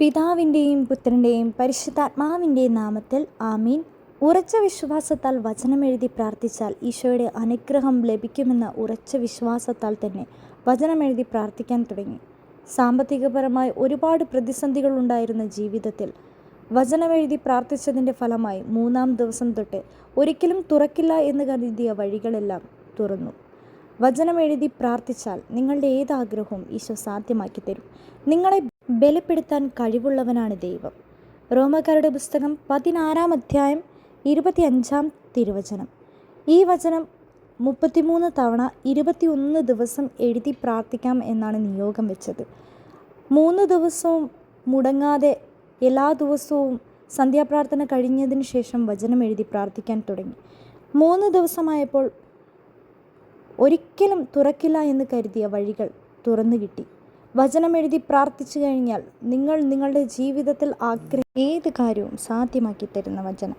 പിതാവിന്റെയും പുത്രന്റെയും പരിശുദ്ധാത്മാവിന്റെയും നാമത്തിൽ ആമീൻ. ഉറച്ച വിശ്വാസത്താൽ വചനമെഴുതി പ്രാർത്ഥിച്ചാൽ ഈശോയുടെ അനുഗ്രഹം ലഭിക്കുമെന്ന ഉറച്ച വിശ്വാസത്താൽ തന്നെ വചനമെഴുതി പ്രാർത്ഥിക്കാൻ തുടങ്ങി. സാമ്പത്തികപരമായി ഒരുപാട് പ്രതിസന്ധികൾ ഉണ്ടായിരുന്ന ജീവിതത്തിൽ വചനമെഴുതി പ്രാർത്ഥിച്ചതിന്റെ ഫലമായി മൂന്നാം ദിവസം തൊട്ട് ഒരിക്കലും തുറക്കില്ല എന്ന് കരുതിയ വഴികളെല്ലാം തുറന്നു. വചനമെഴുതി പ്രാർത്ഥിച്ചാൽ നിങ്ങളുടെ ഏത് ആഗ്രഹവും ഈശോ സാധ്യമാക്കി തരും നിങ്ങളെ ബലപ്പെടുത്താൻ കഴിവുള്ളവനാണ് ദൈവം. റോമക്കാരുടെ പുസ്തകം പതിനാറാം അധ്യായം ഇരുപത്തിയഞ്ചാം തിരുവചനം. ഈ വചനം മുപ്പത്തിമൂന്ന് തവണ ഇരുപത്തിയൊന്ന് ദിവസം എഴുതി പ്രാർത്ഥിക്കാം എന്നാണ് നിയോഗം വെച്ചത്. മൂന്ന് ദിവസവും മുടങ്ങാതെ എല്ലാ ദിവസവും സന്ധ്യാപ്രാർത്ഥന കഴിഞ്ഞതിന് ശേഷം വചനം എഴുതി പ്രാർത്ഥിക്കാൻ തുടങ്ങി. മൂന്ന് ദിവസമായപ്പോൾ ഒരിക്കലും തുറക്കില്ല എന്ന് കരുതിയ വഴികൾ തുറന്നു കിട്ടി. വചനമെഴുതി പ്രാർത്ഥിച്ചു കഴിഞ്ഞാൽ നിങ്ങൾ നിങ്ങളുടെ ജീവിതത്തിൽ ആഗ്രഹം ഏത് കാര്യവും സാധ്യമാക്കി തരുന്ന വചനം.